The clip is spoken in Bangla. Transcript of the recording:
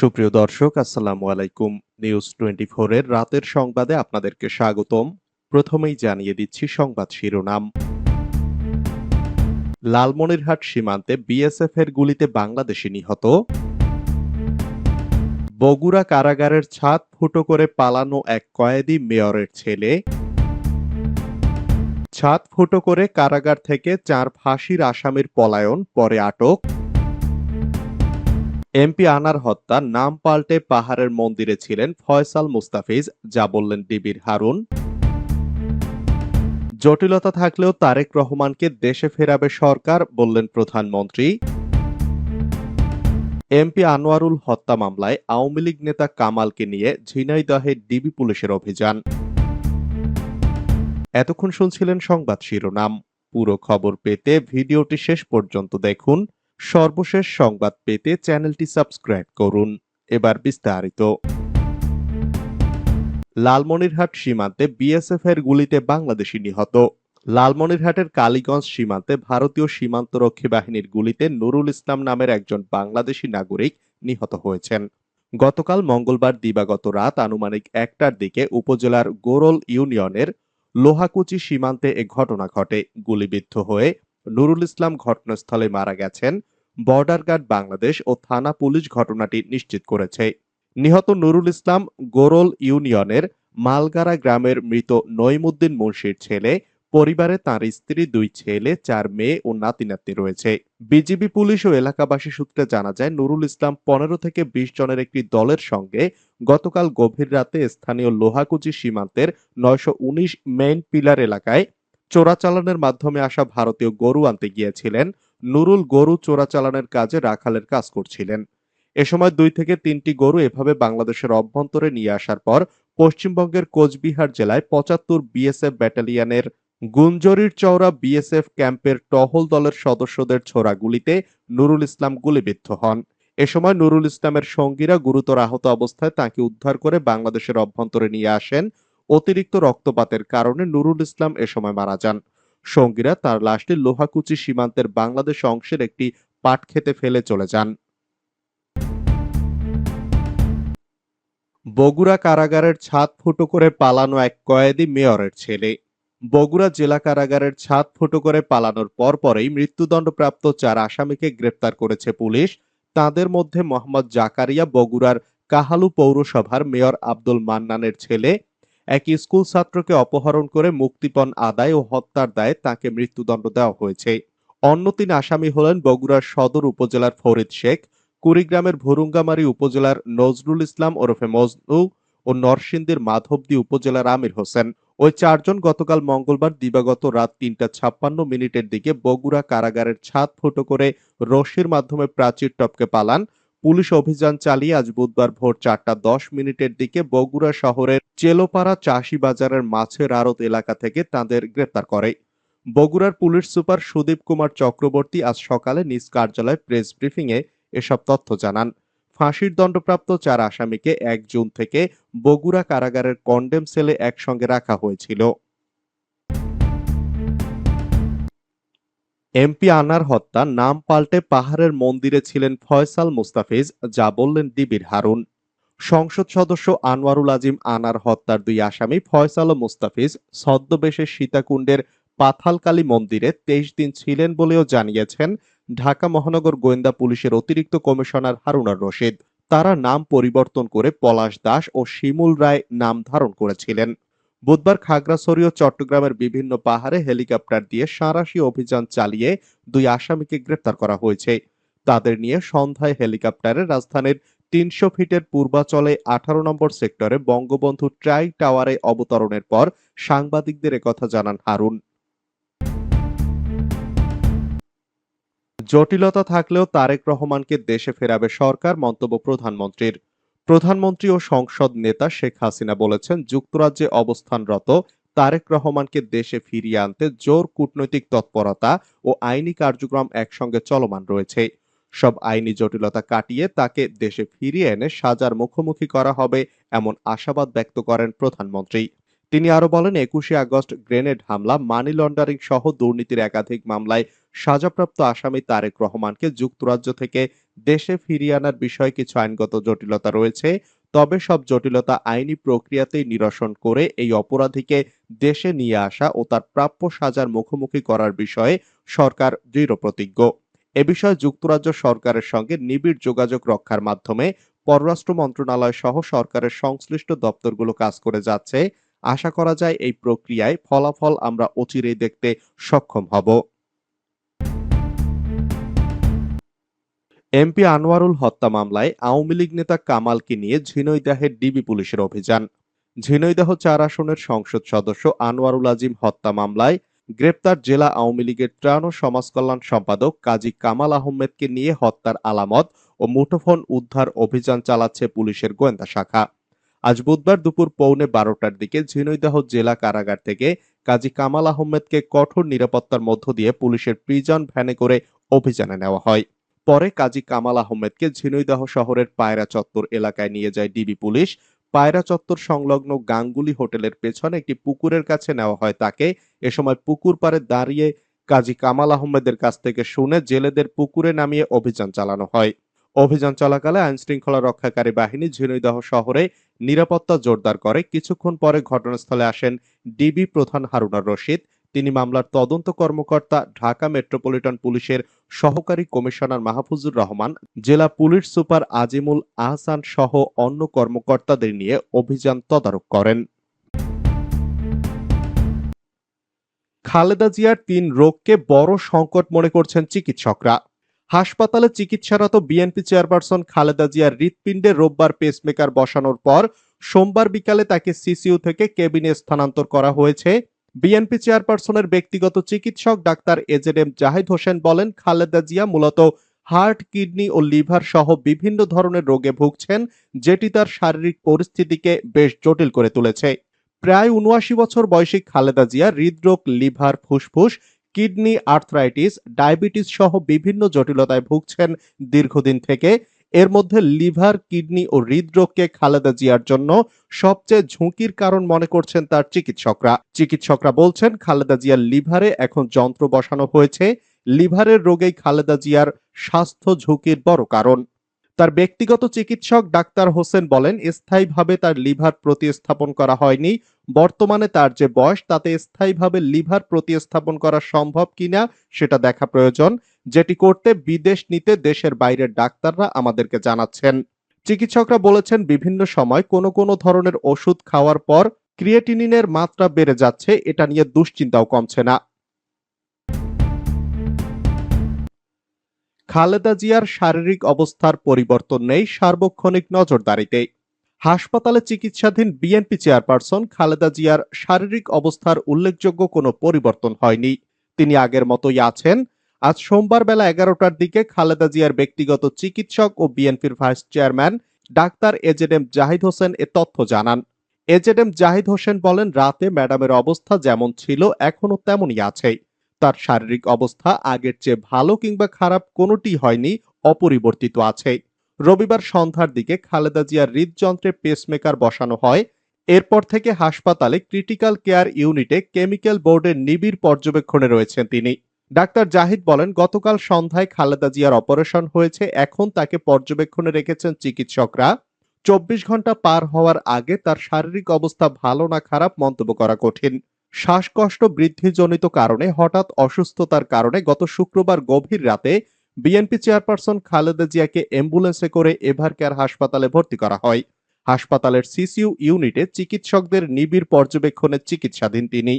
সুপ্রিয় দর্শক, আসসালামু আলাইকুম। নিউজ টোয়েন্টি এর রাতের সংবাদে আপনাদেরকে স্বাগতম। প্রথমেই জানিয়ে দিচ্ছি সংবাদ শিরোনাম। লালমনিরহাট সীমান্তে বিএসএফ এর গুলিতে বাংলাদেশি নিহত। বগুড়া কারাগারের ছাদ ফুটো করে পালানো এক কয়েদি মেয়রের ছেলে। ছাদ ফুটো করে কারাগার থেকে চার ফাঁসির আসামির পলায়ন, পরে আটক। এমপি আনার হত্যা নাম পাল্টে পাহাড়ের মন্দিরে ছিলেন ফয়সাল মুস্তাফিজ, যা বললেন ডিবির হারুন। জটিলতা থাকলেও তারেক রহমানকে দেশে ফেরাবে সরকার, বললেন প্রধানমন্ত্রী। এমপি আনোয়ারুল হত্যা মামলায় আওয়ামী লীগ নেতা কামালকে নিয়ে ঝিনাইদহে ডিবি পুলিশের অভিযান। এতক্ষণ শুনছিলেন সংবাদ শিরোনাম। পুরো খবর পেতে ভিডিওটি শেষ পর্যন্ত দেখুন। সর্বশেষ সংবাদ পেতে চ্যানেলটি সাবস্ক্রাইব করুন। এবার বিস্তারিত। লালমনিরহাট সীমান্তে বিএসএফ এর গুলিতে বাংলাদেশি নিহত। লালমনিরহাটের কালীগঞ্জ সীমান্তে ভারতীয় সীমান্তরক্ষী বাহিনীর গুলিতে নুরুল ইসলাম নামের একজন বাংলাদেশি নাগরিক নিহত হয়েছেন। গতকাল মঙ্গলবার দিবাগত রাত আনুমানিক একটার দিকে উপজেলার গোরল ইউনিয়নের লোহাকুচি সীমান্তে এ ঘটনা ঘটে। গুলিবিদ্ধ হয়ে নুরুল ইসলাম ঘটনাস্থলে মারা গেছেন বর্ডার গার্ড বাংলাদেশ ও থানা পুলিশ ঘটনাটি নিশ্চিত করেছে। নিহত নুরুল ইসলাম গোরল ইউনিয়নের মালগারা গ্রামের মৃত নইমুদ্দিন মুন্সির ছেলে, পরিবারে তার স্ত্রী, দুই ছেলে, চার মেয়ে ও নাতি নাতনি রয়েছে। বিজিবি পুলিশ ও এলাকাবাসী সূত্রে জানা যায়, নুরুল ইসলাম পনেরো থেকে বিশ জনের একটি দলের সঙ্গে গতকাল গভীর রাতে স্থানীয় লোহাকুচি সীমান্তের নয়শো উনিশ মেইন পিলার এলাকায় চোরাচালানের মাধ্যমে আসা ভারতীয় গরু আনতে গিয়েছিলেন। নুরুল গরু চোরাচালানের কাজে রাখালের কাজ করছিলেন। এ সময় দুই থেকে তিনটি গরু এভাবে বাংলাদেশের অভ্যন্তরে নিয়ে আসার পর পশ্চিমবঙ্গের কোচবিহার জেলায় পঁচাত্তর বিএসএফ ব্যাটালিয়নের গুঞ্জরির চওড়া বিএসএফ ক্যাম্পের টহল দলের সদস্যদের ছোড়া গুলিতে নুরুল ইসলাম গুলিবিদ্ধ হন। এ সময় নুরুল ইসলামের সঙ্গীরা গুরুতর আহত অবস্থায় তাকে উদ্ধার করে বাংলাদেশের অভ্যন্তরে নিয়ে আসেন অতিরিক্ত রক্তপাতের কারণে নুরুল ইসলাম এ সময় মারা যান। সঙ্গীরা তার লাশটি লোহাকুচি সীমান্তের বাংলাদেশ অংশের একটি পাট খেতে ফেলে চলে যান। বগুড়া কারাগারের ছাদ ফুটো করে পালানো এক কয়েদি মেয়রের ছেলে। বগুড়া জেলা কারাগারের ছাদ ফুটো করে পালানোর পরপরই মৃত্যুদণ্ডপ্রাপ্ত চার আসামিকে গ্রেপ্তার করেছে পুলিশ। তাদের মধ্যে মোহাম্মদ জাকারিয়া বগুড়ার কাহালু পৌরসভার মেয়র আব্দুল মান্নানের ছেলে এক স্কুল ছাত্রকে অপহরণ করে মুক্তিপণ আদায় ও হত্যার দায়ে তাকে মৃত্যুদণ্ড দেওয়া হয়েছে। অন্য তিন আসামি হলেন বগুড়ার সদর উপজেলার ফরিদ শেখ, কুড়িগ্রামের ভুরুঙ্গামারী উপজেলার নজরুল ইসলাম ওরফে মজনু ও নরসিংদীর মাধবদী উপজেলার আমির হোসেন। ওই চারজন গতকাল মঙ্গলবার দিবাগত রাত তিনটা ছাপ্পান্ন মিনিটের দিকে বগুড়া কারাগারের ছাদ ফুটো করে রশির মাধ্যমে প্রাচীর টপকে পালান। পুলিশ অভিযান চালিয়ে আজ বুধবার ভোর চারটা দশ মিনিটের দিকে বগুড়া শহরের চেলোপাড়া চাষি বাজারের মাছের আড়ত এলাকা থেকে তাদের গ্রেপ্তার করে। বগুড়ার পুলিশ সুপার সুদীপ কুমার চক্রবর্তী আজ সকালে নিজ কার্যালয়ে প্রেস ব্রিফিংয়ে এসব তথ্য জানান। ফাঁসির দণ্ডপ্রাপ্ত চার আসামিকে এক জুন থেকে বগুড়া কারাগারের কন্ডেম সেলে একসঙ্গে রাখা হয়েছিল। এমপি আনার হত্যা নাম পাল্টে পাহাড়ের মন্দিরে ছিলেন ফয়সাল মুস্তাফিজ, যা বললেন ডিবির হারুন। সংসদ সদস্য আনোয়ারুল আজিম আনার হত্যার দুই আসামি ফয়সাল ও মুস্তাফিজ ছদ্মবেশে সীতাকুণ্ডের পাথালকালী মন্দিরে তেইশ দিন ছিলেন বলেও জানিয়েছেন ঢাকা মহানগর গোয়েন্দা পুলিশের অতিরিক্ত কমিশনার হারুনার রশিদ। তারা নাম পরিবর্তন করে পলাশ দাস ও শিমুল রায় নাম ধারণ করেছিলেন। বুধবার খাগড়াছড়ি ও চট্টগ্রামের বিভিন্ন পাহাড়ে হেলিকপ্টার দিয়ে সাঁড়াশি অভিযান চালিয়ে দুই আসামিকে গ্রেপ্তার করা হয়েছে। তাদের নিয়ে সন্ধ্যায় হেলিকপ্টারে রাজধানীর তিনশো ফিটের পূর্বাচলে আঠারো নম্বর সেক্টরে বঙ্গবন্ধু ট্রাই টাওয়ারে অবতরণের পর সাংবাদিকদের একথা জানান হারুন। জটিলতা থাকলেও তারেক রহমানকে দেশে ফেরাবে সরকার, মন্তব্য প্রধানমন্ত্রীর। প্রধানমন্ত্রী ও সংসদ নেতা শেখ হাসিনা বলেছেন, যুক্তরাজ্যে অবস্থানরত তারেক রহমানকে দেশে ফিরিয়ে আনতে জোর কূটনৈতিক তৎপরতা ও আইনি কার্যক্রম একসঙ্গে চলমান রয়েছে। সব আইনি জটিলতা কাটিয়ে তাকে দেশে ফিরিয়ে এনে সাজার মুখোমুখি করা হবে এমন আশাবাদ ব্যক্ত করেন প্রধানমন্ত্রী। তিনি আরও বলেন, একুশে আগস্ট গ্রেনেড হামলা, মানি লন্ডারিং সহ দুর্নীতির একাধিক মামলায় সাজাপ্রাপ্ত আসামি তারেক রহমানকে যুক্তরাজ্য থেকে দেশে ফিরিয়ে আনার বিষয়ে কিছু আইনগত জটিলতা রয়েছে, তবে সব জটিলতা আইনি প্রক্রিয়াতেই নিরসন করে এই অপরাধীকে দেশে নিয়ে আসা ও তার প্রাপ্য সাজার মুখোমুখি করার বিষয়ে সরকার দৃঢ় প্রতিজ্ঞ। এ বিষয়ে যুক্তরাজ্য সরকারের সঙ্গে নিবিড় যোগাযোগ রক্ষার মাধ্যমে পররাষ্ট্র মন্ত্রণালয় সহ সরকারের সংশ্লিষ্ট দপ্তরগুলো কাজ করে যাচ্ছে। আশা করা যায় এই প্রক্রিয়ায় ফলাফল আমরা অচিরেই দেখতে সক্ষম হব। এমপি আনোয়ারুল হত্যা মামলায় আওয়ামী লীগ নেতা কামালকে নিয়ে ঝিনৈদাহের ডিবি পুলিশের অভিযান। ঝিনৈদাহ চার আসনের সংসদ সদস্য আনোয়ারুল আজিম হত্যা মামলায় গ্রেপ্তার জেলা আওয়ামী লীগের ত্রাণ ও সমাজ কল্যাণ সম্পাদক কাজী কামাল আহমেদকে নিয়ে হত্যার আলামত ও মুঠোফোন উদ্ধার অভিযান চালাচ্ছে পুলিশের গোয়েন্দা শাখা। আজ বুধবার দুপুর পৌনে বারোটার দিকে ঝিনৈদাহ জেলা কারাগার থেকে কাজী কামাল আহমেদকে কঠোর নিরাপত্তার মধ্য দিয়ে পুলিশের প্রিজন ভ্যানে করে অভিযানে নেওয়া হয়। পরে কাজী কামাল আহমেদকে ঝিনৈদহ শহরের পায়রা চত্বর এলাকায় নিয়ে যায় ডিবি পুলিশ। পায়রা চত্বর সংলগ্ন গাঙ্গুলি হোটেলের পেছনে একটি পুকুরের কাছে নেওয়া হয় তাকে। এ সময় পুকুর পাড়ে দাঁড়িয়ে কাজী কামাল আহমেদের কাছ থেকে শুনে জেলেদের পুকুরে নামিয়ে অভিযান চালানো হয়। অভিযান চলাকালে আইন শৃঙ্খলা রক্ষাকারী বাহিনী ঝিনাইদহ শহরে নিরাপত্তা জোরদার করে। কিছুক্ষণ পরে ঘটনাস্থলে আসেন ডিবি প্রধান হারুনার রশিদ। তিনি মামলার তদন্ত কর্মকর্তা, ঢাকা মেট্রোপলিটন পুলিশের সহকারী কমিশনার মাহফুজুর রহমান, জেলা পুলিশ সুপার আজিমুল আহসান সহ অন্য কর্মকর্তাদের নিয়ে অভিযান তদারক করেন। খালেদা জিয়ার তিন রোগকে বড় সংকট মনে করছেন চিকিৎসকরা। হাসপাতালে চিকিৎসারত বিএনপি চেয়ারপারসন খালেদা জিয়ার হৃৎপিণ্ডে রোববার পেসমেকার বসানোর পর সোমবার বিকালে তাকে সিসিইউ থেকে কেবিনে স্থানান্তর করা হয়েছে। বিএনপি চেয়ারপারসনের ব্যক্তিগত চিকিৎসক doctor A Z M Zahid Hossain বলেন, খালেদা জিয়া মূলত হার্ট, কিডনি ও লিভার সহ বিভিন্ন ধরনের রোগে ভুগছেন, যেটি তার শারীরিক পরিস্থিতিকে বেশ জটিল করে তুলেছে। প্রায় উনআশি বছর বয়সী খালেদা জিয়া হৃদরোগ, লিভার ফুসফুস, কিডনি আর্থ্রাইটিস, ডায়াবেটিস সহ বিভিন্ন জটিলতায় ভুগছেন দীর্ঘদিন থেকে। এর মধ্যে লিভার, কিডনি ও হৃদরোগকে খালেদা জিয়ার জন্য সবচেয়ে ঝুঁকির কারণ মনে করছেন তার চিকিৎসকরা। চিকিৎসকরা বলছেন, খালেদা জিয়ার লিভারে এখন যন্ত্র বসানো হয়েছে। লিভারের রোগেই খালেদা জিয়ার স্বাস্থ্য ঝুঁকির বড় কারণ। তার ব্যক্তিগত চিকিৎসক ডাক্তার হোসেন বলেন, স্থায়ীভাবে তার লিভার প্রতিস্থাপন করা হয়নি। বর্তমানে তার যে বয়স, তাতে স্থায়ীভাবে লিভার প্রতিস্থাপন করা সম্ভব কিনা সেটা দেখা প্রয়োজন। যেটি করতে বিদেশ নিতে দেশের বাইরের ডাক্তাররা আমাদেরকে জানাচ্ছেন। চিকিৎসকরা বলেছেন, বিভিন্ন সময় কোনো কোনো ধরনের ওষুধ খাওয়ার পর ক্রিয়েটিনিনের মাত্রা বেড়ে যাচ্ছে। এটা নিয়ে দুশ্চিন্তাও কমছে না। খালেদা জিয়ার শারীরিক অবস্থার পরিবর্তন নেই সার্বক্ষণিক নজরদারিতে হাসপাতালে চিকিৎসাধীন বিএনপি চেয়ারপারসন খালেদা জিয়ার শারীরিক অবস্থার উল্লেখযোগ্য কোনো পরিবর্তন হয়নি। তিনি আগের মতোই আছেন। আজ সোমবার বেলা এগারোটার দিকে খালেদা জিয়ার ব্যক্তিগত চিকিৎসক ও বিএনপির vice chairman doctor A Z M Zahid Hossain এ তথ্য জানান। এজেড এম জাহিদ হোসেন বলেন, রাতে ম্যাডামের অবস্থা যেমন ছিল, এখনও তেমনই আছে। তার শারীরিক অবস্থা আগের চেয়ে ভালো কিংবা খারাপ কোনোটি হয়নি, অপরিবর্তিত আছে। রবিবার সন্ধ্যার দিকে খালেদা জিয়ার হৃদযন্ত্রে পেসমেকার বসানো হয়। এরপর থেকে হাসপাতালে ক্রিটিক্যাল কেয়ার ইউনিটে কেমিক্যাল বোর্ডের নিবিড় পর্যবেক্ষণে রয়েছেন তিনি। ডাক্তার জাহিদ বলেন, গতকাল সন্ধ্যায় খালেদা জিয়ার অপারেশন হয়েছে, এখন তাকে পর্যবেক্ষণে রেখেছেন চিকিৎসকরা। চব্বিশ ঘণ্টা পার হওয়ার আগে তার শারীরিক অবস্থা ভালো না খারাপ মন্তব্য করা কঠিন। শ্বাসকষ্ট বৃদ্ধিজনিত কারণে হঠাৎ অসুস্থতার কারণে গত শুক্রবার গভীর রাতে বিএনপি চেয়ারপারসন খালেদা জিয়াকে অ্যাম্বুলেন্সে করে এভার কেয়ার হাসপাতালে ভর্তি করা হয়। হাসপাতালের সিসিউ ইউনিটে চিকিৎসকদের নিবিড় পর্যবেক্ষণে চিকিৎসাধীন তিনি।